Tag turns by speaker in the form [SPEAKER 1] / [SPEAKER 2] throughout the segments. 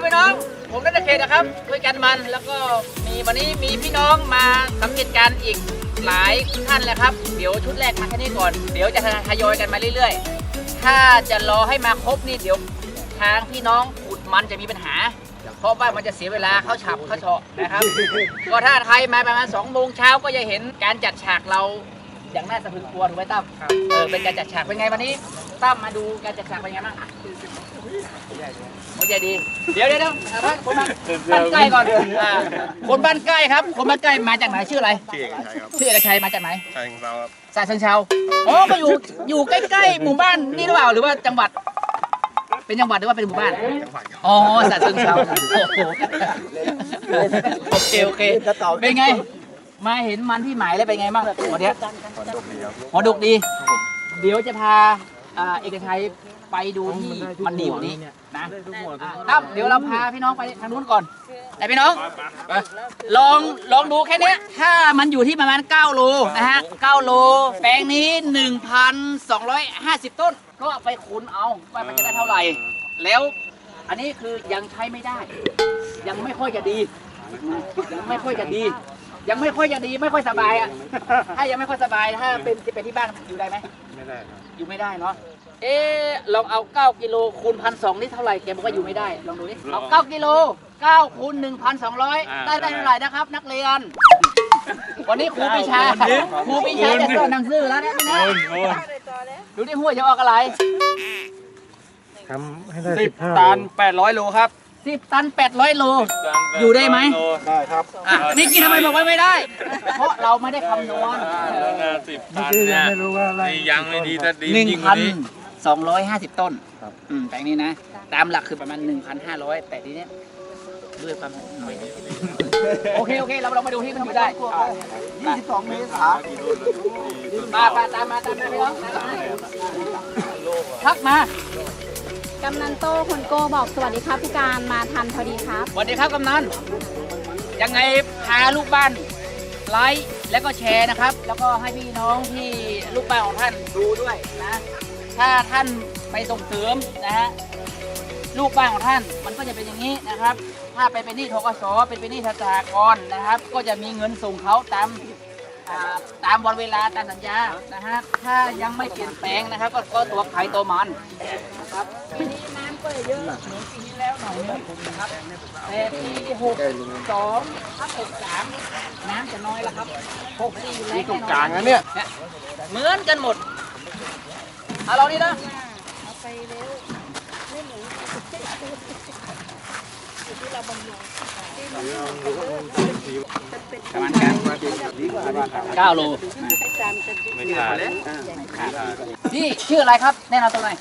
[SPEAKER 1] วัสดีครับพี่น้อง ผมนัทเขตนะครับคุยกันมันแล้วก็มีวันนี้มีพี่น้องมาสังเกตการณ์อีกหลายท่านแล้วครับ เดี๋ยวชุดแรกมาแค่นี้ก่อน เดี๋ยวจะทยอยกันมาเรื่อยๆ ถ้าจะรอให้มาครบนี่เดี๋ยวทางพี่น้องขุดมันจะมีปัญหา เพราะว่ามันจะเสียเวลาเข้าฉับเข้าเฉาะนะครับ ก็ถ้าใครมาประมาณ2องโมงเช้าก็จะเห็นการจัดฉากเราอย่างน่าสะพรึงกลัวถูกไหมตั้มเออเป็นการจัดฉากเป็นไงวันนี้ตั้มมาดูการจัดฉากเป็นไงบ้าง หัวใจดี เดี๋ยวเดี๋ยวเดี๋ยวเอาบ้านคนบ้านบ้านใกล้ก่อนอ่าคนบ้านใกล้ครับ คนบ้านใกล้มาจากไหนชื่ออะไร
[SPEAKER 2] ที่เอกชัยครับ
[SPEAKER 1] ชื่อเอกชัยมาจากไหน
[SPEAKER 2] ชัยเราครับ
[SPEAKER 1] สาเชิงเชาอ๋อก็อยู่อยู่ใกล้ๆหมู่บ้านนี่หรือเปล่าหรือว่าจังหวัด เป็นจังหวัดหรือว่าเป็นหมู่บ้าน
[SPEAKER 2] จังหวัดครับ
[SPEAKER 1] อ๋อสาเชิงเซาโอ้โหโอเคโอเคเป็นไง มาเห็นมันที่หมายแล้วเป็นไงบ้างวันเนี้ย
[SPEAKER 2] ขอดกดีครับ
[SPEAKER 1] หอดุกดี เดี๋ยวจะพาอ่าเอกชัย ไปดูที่มันดีกว่านี้นะอ่าครับเดี๋ยวเราพาพี่น้องไปทางนู้นก่อน แต่พี่น้องไปลองลองดูแค่เนี้ยถ้ามันอยู่ที่ประมาณ9โลนะฮะ9โลแปลงนี้ 1,250 ต้น ก็ไปคูณเอาว่ามันจะได้เท่าไหร่ แล้วอันนี้คือยังใช้ไม่ได้ ยังไม่ค่อยจะดี ยังไม่ค่อยจะดี ยังไม่ค่อยจะดีไม่ค่อยสบายอะถ้ายังไม่ค่อยสบายถ้าเป็นจะเป็นที่บ้านอยู่ได้ไหม
[SPEAKER 2] ไม่ได้ครับ
[SPEAKER 1] อยู่ไม่ได้เนาะ เอ๊ะลองเอา 9 กิโลคูณพันสองนี่เท่าไหร่แกบอกว่าอยู่ไม่ได้ ลองดูดิเอา 9 กิโล9คูณ1,200 ได้ได้เท่าไหร่นะครับ นักเรียน วันนี้ครูปีชาครูปีชาจะสอนหนังสือแล้วนะพี่นะดูที่หัวจะออกอะไร
[SPEAKER 2] ทำให้ได้
[SPEAKER 3] สิบตันแปดร้อยโลครับ
[SPEAKER 1] 10ตัน800โล อยู่ได้ไหม
[SPEAKER 2] ได้ครับ
[SPEAKER 1] อะนี่กินทำไมบอกว่าไม่ได้ เพราะเราไม่ได้คำนวณ
[SPEAKER 3] สิบตันเนี่ยนี่ยังไม่ดีแต่ดี
[SPEAKER 1] หนึ่ง
[SPEAKER 3] ยิ่งก
[SPEAKER 1] พั
[SPEAKER 3] ว่าน นี้
[SPEAKER 1] สองร้อยห้าสิบต้น
[SPEAKER 2] ครับ
[SPEAKER 1] อืมแปลงนี้นะ ตามหลักคือประมาณหนึ่งพันห้าร้อยแต่ทีเนี้ยด้วยความหน่อยนิดโอเค โอเค เราเรามาดูที่มันทำได้ยี่สิบสองเมษามามาตามมาตามมาพี่น้องตามมาทักมา
[SPEAKER 4] กำนันโต้คนโก้บอกสวัสดีครับพี่การมาทันพอดีครับ
[SPEAKER 1] สวัสดีครับกำนันยังไงพาลูกบ้านไลค์แล้วก็แชร์นะครับ แล้วก็ให้พี่น้องที่ลูกบ้านของท่านดูด้วยนะ ถ้าท่านไปส่งเสริมนะฮะลูกบ้านของท่านมันก็จะเป็นอย่างนี้นะครับ ถ้าไปเป็นหนี้ทกสเป็นเป็นหนี้สหกรณ์นะครับ ก็จะมีเงินส่งเขาตามอ่าตามวันเวลาตามสัญญานะฮะถ้ายังไม่เปลี่ยนแปลงนะครับ ก็ก็ตัวไข่ตัวมันนะครับปีนี้น้ำก็เยอะเหมือนปีที่แล้วหน่อยนึงนะครับแต่ปีหกสองทับหกสามน้ำจะน้อยแล้วครับหกสี่แรง
[SPEAKER 2] ตร
[SPEAKER 1] แน่
[SPEAKER 2] ง
[SPEAKER 1] นอน
[SPEAKER 2] กลางนะเนี่ย
[SPEAKER 1] เหมือนกันหมด เอาเรานี่นะประมาณกันเก้าโล
[SPEAKER 3] ไม่ขาด
[SPEAKER 1] พี่ชื่ออะไรครับ แนะนำตัวหน่อย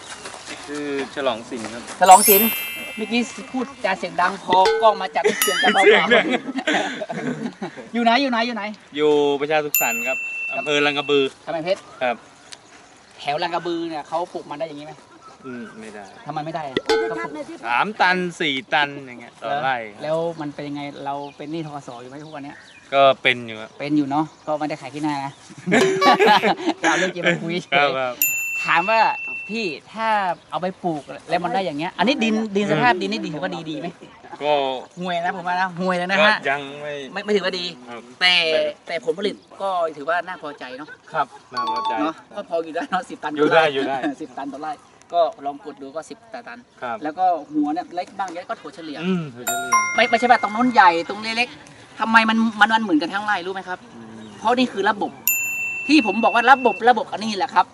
[SPEAKER 3] ชื่อฉลองสิงห์ครับ
[SPEAKER 1] ฉลองศิลป์เมื่อกี้พูดจาเสียงดังพอกล้องมาจับเสียงกันเบา
[SPEAKER 3] เสียงดัง
[SPEAKER 1] ๆอยู่ไหนอยู่ไหนอยู่ไหน
[SPEAKER 3] อยู่ประชาสุขสันต์ครับอำเภอลังกระบือ
[SPEAKER 1] ทำไมเพชร
[SPEAKER 3] ครับ
[SPEAKER 1] แถวลังกระบือเนี่ยเขาปลูกมันได้อย่างนี้ไหม
[SPEAKER 3] อืมไม่ได้
[SPEAKER 1] ทำไมไม่ได้อะเขาปลูก
[SPEAKER 3] สามตันสี่ตันอย่างเงี้ยต่อไร่
[SPEAKER 1] แล้วมันเป็นยังไงเราเป็นหนี้ทกสอยู่ไหมทุกวันเนี้ย
[SPEAKER 3] ก็เป็นอยู่ครับ
[SPEAKER 1] เป็นอยู่เนาะก็ไม่ได้ขายที่หน้านะเอาเรื่องจริงมาคุยเฉ
[SPEAKER 3] ครับ
[SPEAKER 1] ย
[SPEAKER 3] ครับ
[SPEAKER 1] ถามว่าพี่ถ้าเอาไปปลูกแล้วมันได้อย่างเงี้ย อันนี้ดินดินสภาพดินนี่ดีถือว่าดีดีไหม
[SPEAKER 3] ก็
[SPEAKER 1] ห่วยนะผมว่านะห่วยแล้วนะ
[SPEAKER 3] ก็
[SPEAKER 1] ฮะ
[SPEAKER 3] ยังไม่
[SPEAKER 1] ไม่ไม่ถือว่าดี
[SPEAKER 3] ครับ
[SPEAKER 1] แต่แต่ผลผลิตก็ถือว่าน่าพอใจเนาะ
[SPEAKER 3] ครับน่าพอใจ
[SPEAKER 1] เนาะก็พออยู่ได้เนาะสิบตัน
[SPEAKER 3] อยู่ได้อยู่ได้
[SPEAKER 1] สิบตันต่อไร่ก็ลองกดดูก็สิบตัน
[SPEAKER 3] ครับ
[SPEAKER 1] แล้วก็หัวเนี่ยเล็กบ้างเยอะก็ถั่วเฉลี่ย
[SPEAKER 3] อืมถือจะเรียน
[SPEAKER 1] ไม่ไม่ใช่ว่าตรงนู้นใหญ่ตรงนี้เล็กทำไมมันมันมันเหมือนกันทั้งไร่รู้ไหมครับ
[SPEAKER 3] อืม
[SPEAKER 1] เพราะนี่คือระบบ ที่ผมบอกว่าระบบระบบอันนี้แหละครับ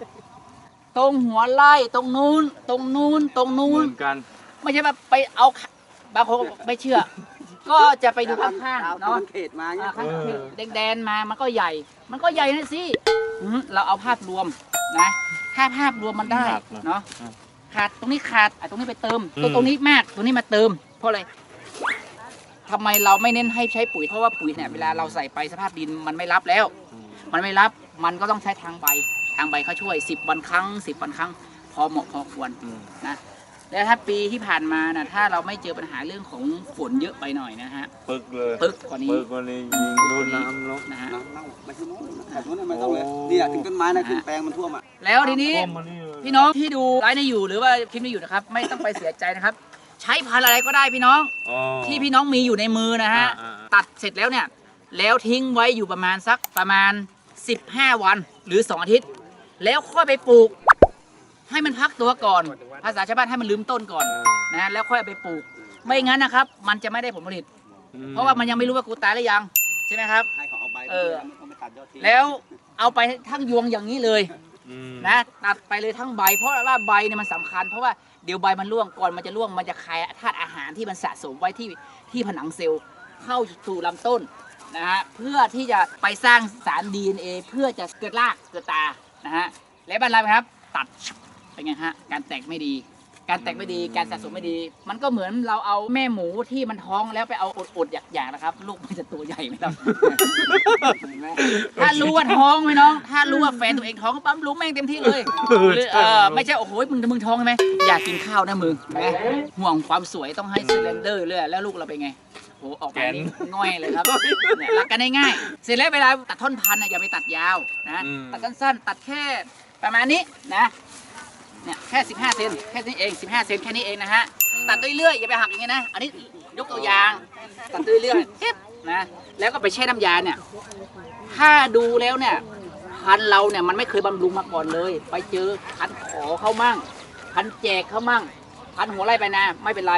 [SPEAKER 1] ตรงหัวไล่ตรงนู้น ตรงนู้นตรงนู้
[SPEAKER 3] เห
[SPEAKER 1] น
[SPEAKER 3] มือนกัน
[SPEAKER 1] ไม่ใช่ว่าไปเอาขา บางคนไม่เชื่อ ก็จะไปดูข้างๆเนาะ
[SPEAKER 5] เขตมาเนี่ย
[SPEAKER 1] อ่าข้างๆแดงๆมา มันก็ใหญ่ มันก็ใหญ่นะสิอืมเราเอาภาพรวมนะ ถ้าภาพรวมมันได้
[SPEAKER 3] ครับ
[SPEAKER 1] เนาะ
[SPEAKER 3] ครับ
[SPEAKER 1] ขาดตรงนี้ขาดอะตรงนี้ไปเติม
[SPEAKER 3] อืม
[SPEAKER 1] ตรงตรงนี้มาก ตรงนี้มาเติม เพราะอะไรทำไมเราไม่เน้นให้ใช้ปุ๋ย เพราะว่าปุ๋ยเนี่ยเวลาเราใส่ไปสภาพดินมันไม่รับแล้ว มันไม่รับ มันก็ต้องใช้ทางใบ ทางใบเขาช่วย 10 วันครั้ง 10 วันครั้ง พอเหมาะพอควร
[SPEAKER 3] อืม
[SPEAKER 1] นะ แล้วถ้าปีที่ผ่านมานะถ้าเราไม่เจอปัญหาเรื่องของฝนเยอะไปหน่อยนะฮะ
[SPEAKER 3] ปึกเลย
[SPEAKER 1] ปึ๊กกว่านี้
[SPEAKER 3] ปึกกว่านี้ยิงโดนน้ำลบ
[SPEAKER 1] นะฮะ
[SPEAKER 5] น้ำเน่าไม่ใช่นู้นแต่นู้นไม่ต้องเลยเนี่ยถึงต้นไม้นะขึ้นแปลงมันท่วมอะ
[SPEAKER 1] แล้วทีนี้
[SPEAKER 3] ท่วมมานี่เลย
[SPEAKER 1] พี่น้องที่ดูไลฟ์นี้อยู่หรือว่าคลิปนี้อยู่นะครับ ไม่ต้องไปเสียใจนะครับ ใช้พันธุ์อะไรก็ได้พี่น้อง
[SPEAKER 3] อ๋อ
[SPEAKER 1] ที่พี่น้องมีอยู่ในมือนะฮะ
[SPEAKER 3] อ่าอ่า
[SPEAKER 1] ตัดเสร็จแล้วเนี่ย แล้วทิ้งไว้อยู่ประมาณสักประมาณ 15 วันหรือ 2 อาทิตย์ แล้วค่อยไปปลูก ให้มันพักตัวก่อน ภาษาชาวบ้านให้มันลืมต้นก่อนนะแล้วค่อยเอาไปปลูก ไม่งั้นนะครับ มันจะไม่ได้ผลผลิต
[SPEAKER 3] อืม
[SPEAKER 1] เพราะว่ามันยังไม่รู้ว่ากูตายหรือยังใช่ไหมครับ
[SPEAKER 5] ให้เขาเอาใบ
[SPEAKER 1] เออ
[SPEAKER 5] ไม่ต้องไปตัดยอดทิ้ง
[SPEAKER 1] แล้วเอาไปทั้งยวงอย่างนี้เลย
[SPEAKER 3] อืม
[SPEAKER 1] นะตัดไปเลยทั้งใบ เพราะว่าใบเนี่ยมันสำคัญ เพราะว่าเดี๋ยวใบมันร่วงก่อนมันจะร่วงมันจะคายธาตุอาหารที่มันสะสมไว้ที่ที่ผนังเซลล์เข้าสู่ลำต้นนะฮะเพื่อที่จะไปสร้างสาร DNA เพื่อจะเกิดรากเกิดตานะฮะและบ้านเราครับ ตัด เป็นไงฮะการแตกไม่ดี การแตกไม่ดีการสะสมไม่ดี มันก็เหมือนเราเอาแม่หมูที่มันท้องแล้วไปเอาอดๆอยากๆนะครับ ลูกมันจะตัวใหญ่ไหมครับเห็นไหมถ้ารู้ว่าท้องไหมน้อง ถ้ารู้ว่าแฟนตัวเองท้องปั๊มรู้แม่งเต็มที่เลยหรือเออไม่ใช่โอ้โหมึงมึงท้องใช่ไหมอยากกินข้าวนะมึงนะห่วงความสวยต้องให้ซิเลนเดอร์เลยแล้วลูกเราเป็นไงโอ้โหออกมานี่ง่อยเลยครับเนี่ยรักกันได้ง่ายเสร็จแล้วเวลาตัดท่อนพันธุ์น่ะอย่าไปตัดยาวนะตัดสั้นๆตัดแค่ประมาณนี้นะ เนี่ยแค่ 15 เซนแค่นี้เอง 15 เซนแค่นี้เองนะฮะ ตัดเรื่อยๆอย่าไปหักอย่างนี้ยนะ อันนี้ยกตัวอย่าง ตัดเรื่อยๆเจ็บนะ แล้วก็ไปแช่น้ำยาเนี่ย ถ้าดูแล้วเนี่ยพันเราเนี่ยมันไม่เคยบำรุงมาก่อนเลย ไปเจอพันขอเขามั่ง พันแจกเขามั่ง พันหัวไร่ไปนาไม่เป็นไร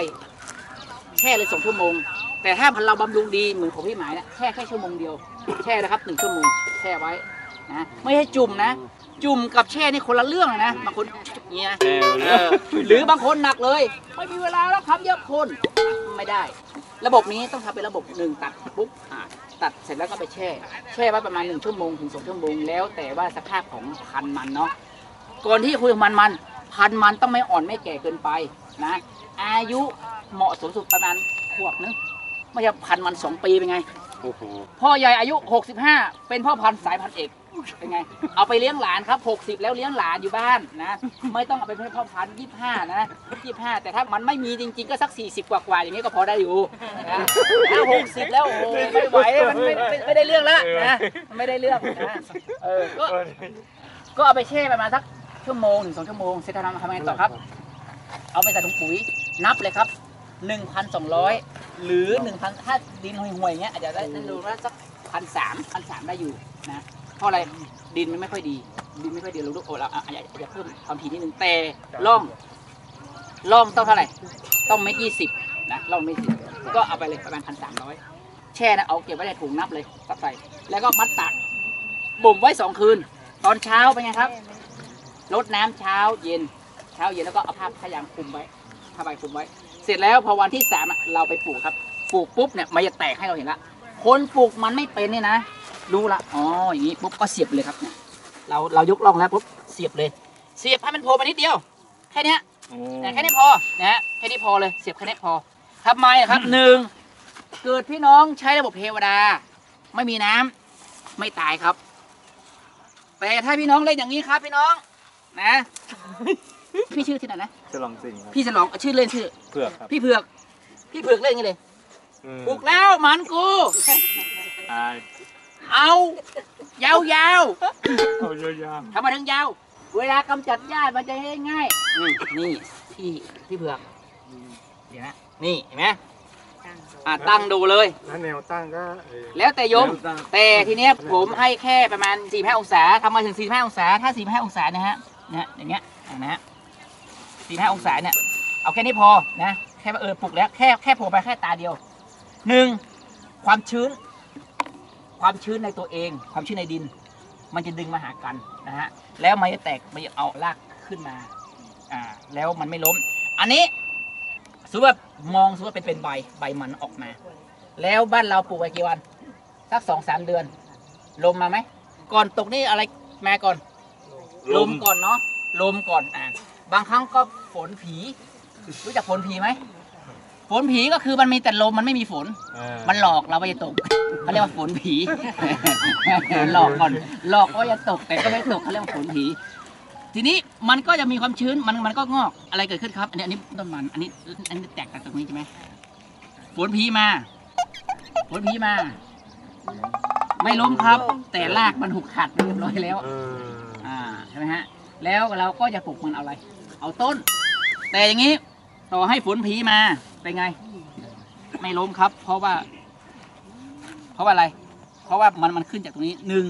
[SPEAKER 1] แช่เลยสองชั่วโมง แต่ถ้าพันเราบำรุงดีเหมือนของพี่หมายนะแช่แค่ชั่วโมงเดียว แช่นะครับหนึ่งชั่วโมงแช่ไว้นะไม่ให้จุ่มนะ จุ่มกับแช่นี่คนละเรื่องเลยนะบางคน เงี้ย
[SPEAKER 3] แน่
[SPEAKER 1] เอ
[SPEAKER 3] เลย
[SPEAKER 1] อหรือบางคนหนักเลย ไม่มีเวลาแล้วครับเยอะคน ไม่ได้ ระบบนี้ต้องทำเป็นระบบหนึ่งตัดปุ๊บอ่าตัดเสร็จแล้วก็ไปแช่ แช่ไว้ประมาณหนึ่งชั่วโมงถึงสองชั่วโมงแล้วแต่ว่าสภาพของพันธุ์มันเนาะ ก่อนที่จะคุยกับมันมัน พันธุ์มันต้องไม่อ่อนไม่แก่เกินไปนะ อายุเหมาะสมสุดประมาณขวบนึงไม่ใช่พันธุ์มันสองปีเป็นไง
[SPEAKER 3] โอ้โห
[SPEAKER 1] พ่อใหญ่อายุ 65 เป็นพ่อพันธุ์สายพันธุ์เอก เป็นไง เอาไปเลี้ยงหลานครับ 60 แล้วเลี้ยงหลานอยู่บ้านนะ ไม่ต้องเอาไปเป็นพ่อพันธุ์25นะ25แต่ถ้ามันไม่มีจริง ๆ ก็สัก 40 กว่าๆอย่างนี้ก็พอได้อยู่นะถ้า60แล้วโอ้โหไม่ไหวมันไม่ไม่ไม่ได้เรื่องแล้วนะมันไม่ได้เรื่องนะเออก็ก็เอาไปแช่ประมาณสักชั่วโมงถึงสองชั่วโมงเสร็จแล้วทำไงต่อครับ เอาไปใส่ถุงปุ๋ยนับเลยครับ 1,200 หรือ1,000ถ้าดินห่วยๆอย่างเงี้ยอาจจะได้ได้รู้ว่าสักพันสามพันสามได้อยู่นะ เพราะอะไรดินมันไม่ค่อยดี ดินไม่ค่อยดีเราลูกโอ้เราอาจจะอาจจะเพิ่มความถี่นิดนึงแต่ร่องร่องต้องเท่าไหร่ต้องเมตรยี่สิบนะร่องเมตรสิบก็เอาไปเลยประมาณพันสามร้อยแช่นะเอาเก็บไว้ในถุงนับเลยตัดใส่แล้วก็มัดตากบ่มไว้สองคืน ตอนเช้าเป็นไงครับรดน้ำเช้าเย็นเช้าเย็นแล้วก็เอาผ้าขยางคลุมไว้ผ้าใบคลุมไว้ เสร็จแล้วพอวันที่สามอะเราไปปลูกครับปลูกปุ๊บเนี่ยมันจะแตกให้เราเห็นละคนปลูกมันไม่เป็นเนี่ยนะ รู้ละอ๋ออย่างนี้ปุ๊บก็เสียบเลยครับเนี่ยเราเรายกล่องแล้วปุ๊บเสียบเลย เสียบให้มันโผล่มานิดเดียว แค่เนี้ย
[SPEAKER 3] โอ้
[SPEAKER 1] แต่แค่นี้พอนะฮะแค่นี้พอเลยเสียบแค่นี้พอทำไมนะครับหนึ่งเกิดพี่น้องใช้ระบบเทวดา ไม่มีน้ำไม่ตายครับ แต่ถ้าพี่น้องเล่นอย่างนี้ครับพี่น้อง นะพี่ชื่อที่ไหนนะ
[SPEAKER 2] จะลองสิ่งครับ
[SPEAKER 1] พี่ฉลองชื่อเล่นชื่อ
[SPEAKER 2] เผือกครับ
[SPEAKER 1] พี่เผือก พี่เผือกเล่นอย่างนี้เลย
[SPEAKER 3] อืม
[SPEAKER 1] ปลูกแล้วหมันกู
[SPEAKER 3] ตาย
[SPEAKER 1] เอายาว
[SPEAKER 3] เอาเยอะ
[SPEAKER 1] ๆทำไมาถึงยาว เวลากำจัดหญ้ามันจะง่ายๆนี่นี่พี่พี่เผือกเดี๋ยวนะนี่เห็นไหมอะตั้งดูเลย
[SPEAKER 2] ถ้าแนวตั้งก็เอ่อ
[SPEAKER 1] แล้วแต่โยมแต่ทีเนี้ยผมให้แค่ประมาณ 45 องศาทำมาถึง 45 องศา ถ้า 45 องศานะฮะนะฮะอย่างเงี้ยอะนะฮะ45 องศาเนี่ย เอาแค่นี้พอนะ แค่ว่าเออปลุกแล้ว แค่แค่โผล่ไปแค่ตาเดียวหนึ่งความชื้น ความชื้นในตัวเอง ความชื้นในดิน มันจะดึงมาหากันนะฮะแล้วมันจะแตกมันจะเอารากขึ้นมาอ่าแล้วมันไม่ล้ม อันนี้สมมติว่ามองสมมติว่าเป็นเป็นใบใบมันออกมา แล้วบ้านเราปลูกไว้กี่วันสักสองสามเดือน ลมมาไหมก่อนตกนี่อะไรมาก่อน ลมก่อนเนาะลมก่อนอ่าบางครั้งก็ฝนผี รู้จักฝนผีไหม ฝนผีก็คือมันมีแต่ลมมันไม่มีฝน
[SPEAKER 3] ๆ
[SPEAKER 1] มันหลอกเราว่าจะตกเขาเรียกว่าฝนผี หลอกก่อนหลอกว่าจะตกแต่ก็ไม่ตกเขาเรียกว่าฝนผี ทีนี้มันก็จะมีความชื้นมันมันก็งอกอะไรเกิดขึ้นครับ อันนี้อันนี้ต้นมันอันนี้อันนี้แตกจากตรงนี้ใช่ไหมฝนผีมา ฝนผีมา ไม่ล้มครับ แต่รากมันหุกขาดไปเรียบร้อยแล้ว
[SPEAKER 3] เออ
[SPEAKER 1] อ่าใช่ไหมฮะ แล้วเราก็จะปลูกมันเอาอะไร เอาต้น แต่อย่างนี้ ต่อให้ฝนผีมาเป็นไง ไม่ล้มครับ เพราะว่า เพราะว่าอะไร เพราะว่ามันมันขึ้นจากตรงนี้หนึ่ง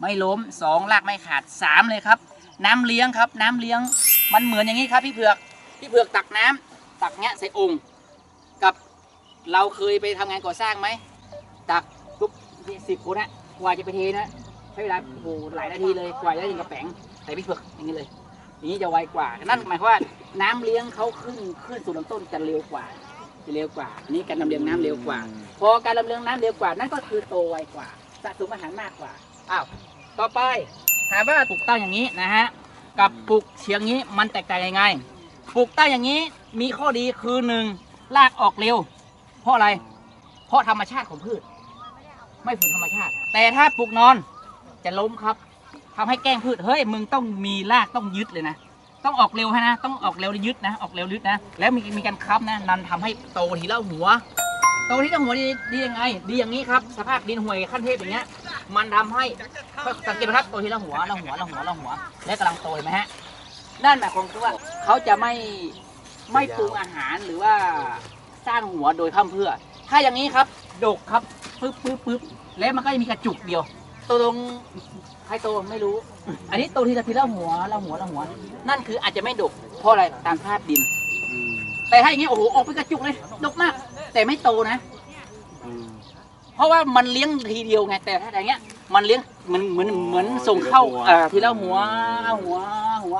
[SPEAKER 1] ไม่ล้มสองลากไม่ขาดสามเลยครับ น้ำเลี้ยงครับ น้ำเลี้ยง มันเหมือนอย่างนี้ครับ พี่เผือกพี่เผือกตักน้ำตักเนี้ยใส่องค์กับเราเคยไปทำงานก่อสร้างไหมตักปุ๊บสิบคนอะกว่าจะไปเทนะใช้เวลาโอ้โหหลายนาทีเลยกว่าจะได้ถึงกระแป๋งแต่พี่เผือกอย่างนี้เลย อย่างนี้จะไวกว่า นั่นหมายความว่าน้ำเลี้ยงเขาขึ้นขึ้นสู่ลำต้นจะเร็วกว่าจะเร็วกว่าอันนี้การลำเลียงน้ำเร็วกว่า พอการลำเลียงน้ำเร็วกว่า นั่นก็คือโตไวกว่าสะสมอาหารมากกว่า อ้าว ต่อไปถามว่าปลูกตั้งอย่างนี้นะฮะ กับปลูกเฉียงนี้มันแตกต่างยังไง ปลูกตั้งอย่างนี้มีข้อดีคือหนึ่งรากออกเร็ว เพราะอะไร เพราะธรรมชาติของพืช ไม่ฝืนธรรมชาติ แต่ถ้าปลูกนอนจะล้มครับ ทำให้แกล้งพืชเฮ้ยมึงต้องมีรากต้องยึดเลยนะ ต้องออกเร็วให้นะ ต้องออกเร็วยึดนะ ออกเร็วยึดนะ แล้วมีมีการค้ำนะนันทำให้โตทีละหัว โตทีละหัวดีดียังไง ดีอย่างนี้ครับ สภาพดินห่วยขั้นเทพอย่างเงี้ย มันทำให้สังเกตไหมครับ โตทีละหัวละหัวละหัวละหัว และกำลังโตเห็นไหมฮะนั่นหมายความคือว่าเขาจะไม่ไม่ปรุงอาหารหรือว่าสร้างหัวโดยข้ามเพื่อ ถ้าอย่างนี้ครับ ดกครับปึ๊บปึ๊บปึ๊บแล้วมันก็จะมีกระจุกเดียวโตตรง ใครโตไม่รู้ อันนี้โตทีละทีละหัวละหัวละหัว นั่นคืออาจจะไม่ดกเพราะอะไรตามธาตุดินแต่ถ้าอย่างนี้โอ้โหออกเป็นกระจุกเลยดกมาก แต่ไม่โตนะเพราะว่ามันเลี้ยงทีเดียวไงแต่ถ้าอย่างเงี้ย มันเลี้ยงเหมือนเหมือนเหมือนส่งเข้าเอ่อทีละหัวหัวหัว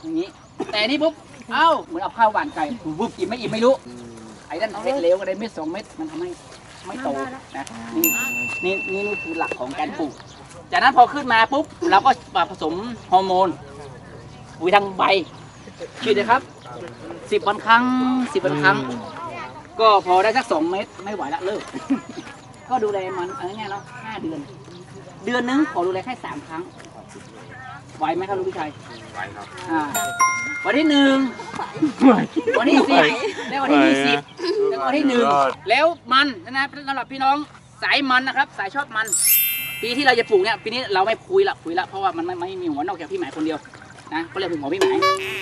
[SPEAKER 1] อย่างนี้ แต่นี่ปุ๊บเอ้าเหมือนเอาข้าวหวานไก่ปุ๊บอิ่มไม่อิ่มไม่รู้ไอ้นั่นเม็ดเหลวก็ได้เม็ดสองเม็ดมันทำให้ไม่โตนะนี่นี่นี่นี่คือหลักของการปลูก จากนั้นพอขึ้นมาปุ๊บเราก็มาผสมฮอร์โมนปุ๋ยทางใบฉีดเลยครับสิบวันครั้งสิบวันครั้ง ก็พอได้สักสองเม็ดไม่ไหวละเลิก ก็ดูแลมันเออไงเนาะห้าเดือน เดือนนึงขอดูแลแค่สามครั้ง ไหวไหมครับลูกพี่ชัย
[SPEAKER 3] ไหวครับ
[SPEAKER 1] อ่าวันที่หนึ่งวันที่สิบแล้ววันที่ยี่สิบแล้วก็วันที่หนึ่งแล้วมันนะสำหรับพี่น้องสายมันนะครับ สายชอบมัน ปีที่เราจะปลูกเนี่ยปีนี้เราไม่คุยละคุยละเพราะว่ามันไม่ไม่มีหัวนอกจากพี่หมายคนเดียวนะก็เลยเป็นหัวพี่หมาย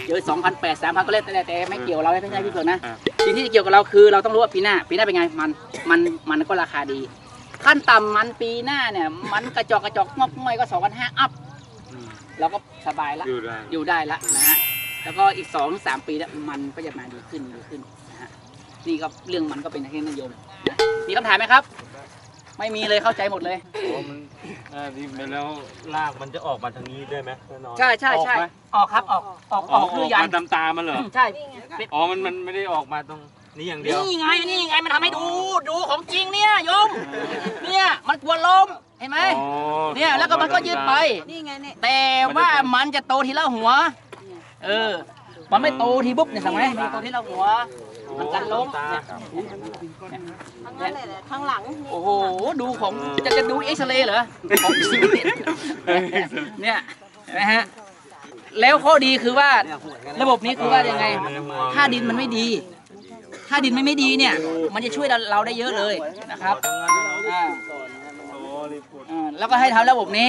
[SPEAKER 1] เจอสองพันแปดสามพันก็เล่นแต่แต่ไม่เกี่ยวเราไม่ใช่พี่เผือกนะสิ่งที่จะเกี่ยวกับเราคือเราต้องรู้ว่าปีหน้า ปีหน้าเป็นไงมันมันมันก็ราคาดี ขั้นต่ำมันปีหน้าเนี่ย มันกระจอกกระจอกงอกง่อยก็สองพันห้าอัพเราก็สบายละ
[SPEAKER 3] อยู่ได้
[SPEAKER 1] อยู่ได้ละนะฮะแล้วก็อีกสองสามปีแล้วมันก็จะมาดีขึ้นดีขึ้นนะฮะนี่ก็เรื่องมันก็เป็นที่นิยมนะมีคำถามไหมครับ ไม่มีเลยเข้าใจหมดเลย
[SPEAKER 3] โอ้มันอ่าดีไปแล้วรากมันจะออกมาทางนี้ได้ไหมแน่นอน
[SPEAKER 1] ใช่ใช่ใช่
[SPEAKER 3] ออกไหม
[SPEAKER 1] ออกครับออกออกออกคือยัน
[SPEAKER 3] มาตามตามันเหรอ
[SPEAKER 1] ใช่
[SPEAKER 3] อ๋อ มันมันไม่ได้ออกมาตรงนี้อย่างเดียว
[SPEAKER 1] นี่ไงนี่ไงมันทำให้ดูดูของจริงเนี่ยโยมเนี่ยมันกลัวลมเห็นไหม
[SPEAKER 3] อ๋อ
[SPEAKER 1] เนี่ยแล้วก็มันก็ยืดไป
[SPEAKER 4] นี่ไงเนี่ย
[SPEAKER 1] แต่ว่ามันจะโตทีละหัว เออ มันไม่โตทีปุ๊บเนี่ยสังไหมมันโตทีละหัว มันกันล้มเนี่ย
[SPEAKER 4] ทั้งนั้นเลยข้างหลัง
[SPEAKER 1] โอ้โห ดูของ จะจะดูเอ็กซเรย์เหรอ ของจริงเนี่ยเนี่ยเห็นไหมฮะ แล้วข้อดีคือว่าระบบนี้คือว่ายังไง ถ้าดินมันไม่ดี ถ้าดินไม่ไม่ดีเนี่ย มันจะช่วยเราเราได้เยอะเลยนะครับอ่าอ่าแล้วก็ให้ทำระบบนี้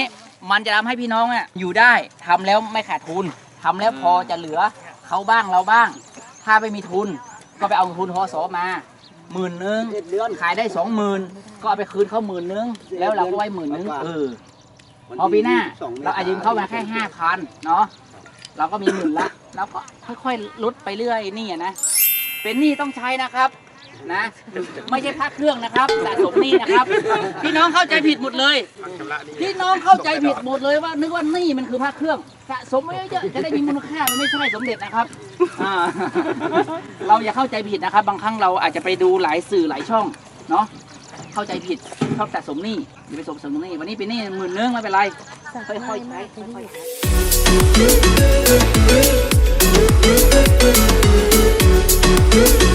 [SPEAKER 1] มันจะทำให้พี่น้องอะอยู่ได้ทำแล้วไม่ขาดทุนทำแล้วพอจะเหลือเขาบ้างเราบ้าง ถ้าไม่มีทุนก็ไปเอาทุนทสมา หมื่นนึงขายได้สองหมื่นก็เอาไปคืนเขาหมื่นนึงแล้วเราก็ไว้หมื่นนึงเออพอปีหน้าเราอาจยืมเข้ามาแค่ห้าพันเนาะเราก็มีหมื่นละเราก็ค่อยๆลดไปเรื่อยนี่อะนะเป็นหนี้ต้องใช้นะครับ นะ ไม่ใช่พักเครื่องนะครับสะสมหนี้นะครับ พี่น้องเข้าใจผิดหมดเลย พี่น้องเข้าใจผิดหมดเลยว่า นึกว่าหนี้มันคือพักเครื่องสะสมไว้เยอะๆจะได้มีมูลค่ามันไม่ใช่สมเด็จนะครับอ่าเราอย่าเข้าใจผิดนะครับ บางครั้งเราอาจจะไปดูหลายสื่อหลายช่องเนาะเข้าใจผิดชอบสะสมหนี้อย่าไปสะสมหนี้วันนี้เป็นหนี้หมื่นนึงไม่เป็นไรค่อยๆใช้ค่อยๆใช้